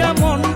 এমন